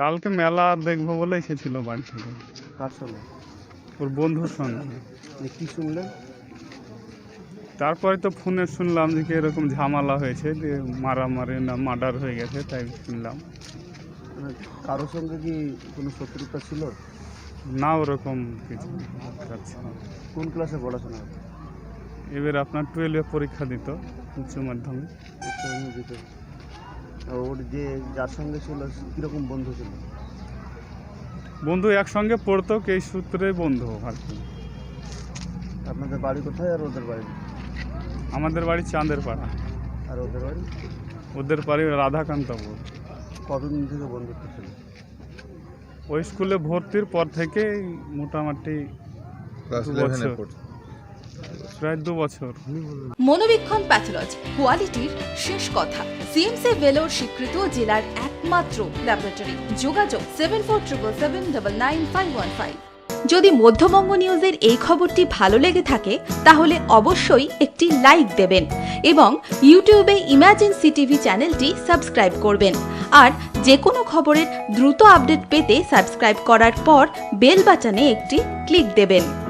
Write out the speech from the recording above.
কালকে মেলা দেখব বলে এসেছিল বাড়ি থেকে। কার সঙ্গে? ওর বন্ধুর সঙ্গে। কি শুনলেন? তারপরে তো ফোনে শুনলাম যে কি এরকম ঝামেলা হয়েছে যে মারামারি না মার্ডার হয়ে গেছে তাই শুনলাম। মানে কারোর সঙ্গে কি কোনো শত্রুতা ছিল? না ওরকম কিছু কোন ক্লাসে পড়াশোনা? এবার আপনার টুয়েলভে পরীক্ষা দিত উচ্চ মাধ্যমিক। উচ্চ মাধ্যমিকে। ওর যে যার সঙ্গে ছিল কীরকম বন্ধু ছিল? বন্ধু একসঙ্গে পড়তো কি এই সূত্রে বন্ধু আর কি। আপনাদের বাড়ি কোথায় আর ওদের বাড়ি? আমাদের বাড়ি চাঁদের পাড়া আর ওদের বাড়ি? ওদের বাড়ি রাধাকান্তপুর। কতদিন থেকে বন্ধুত্ব ছিল? ওই স্কুলে ভর্তির পর থেকে মোটামুটি দু বছর। প্রায় দু বছর। মনোবীক্ষণ প্যাথোলজি, কোয়ালিটির শেষ কথা। সিএমসি ভেলোর স্বীকৃত জেলার একমাত্র ল্যাবরেটরি যোগাযোগ seven four triple seven double nine five one five যদি মধ্যবঙ্গ নিউজের এই খবরটি ভালো লেগে থাকে, তাহলে অবশ্যই একটি লাইক দেবেন এবং ইউটিউবে ইমার্জেন্সি টিভি চ্যানেলটি সাবস্ক্রাইব করবেন। আর যে কোনো খবরের দ্রুত আপডেট পেতে সাবস্ক্রাইব করার পর বেল বাটনে একটি ক্লিক দেবেন।